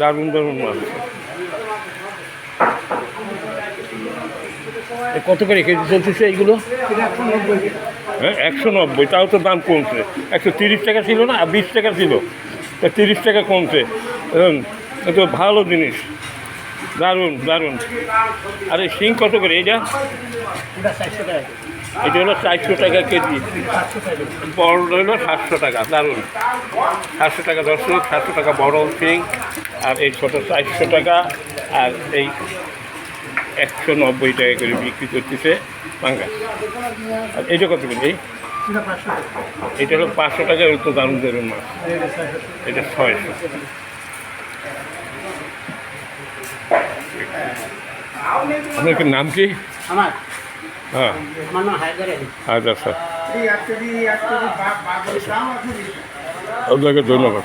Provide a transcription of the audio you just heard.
দারুণ দারুণ মাছ। কত করে কেজি চলতেছে এইগুলো? হ্যাঁ একশো নব্বই, তাও তো দাম কমছে। একশো তিরিশ টাকা ছিল না বিশ টাকা ছিল। তা তিরিশ টাকা কমছে। এখন এ তো ভালো জিনিস। দারুণ দারুণ। আরে শিং কত করে এইটা? এটা হলো চারশো টাকা কেজি। বড় হলো সাতশো টাকা, দারুণ। সাতশো টাকা দশ সাতশো টাকা বড় শিং। আর এই ছোটো চারশো টাকা আর এই একশো নব্বই টাকা করে বিক্রি করতেছে পাঙ্গা। আর এইটা কত করে? এই? এটা হলো পাঁচশো টাকা তো দারুণ দারুণ মাছ। এটা ছয়শো। আপনার নাম কি? আমার। হ্যাঁ। হায়দার আচ্ছা স্যার। আপনাকে ধন্যবাদ।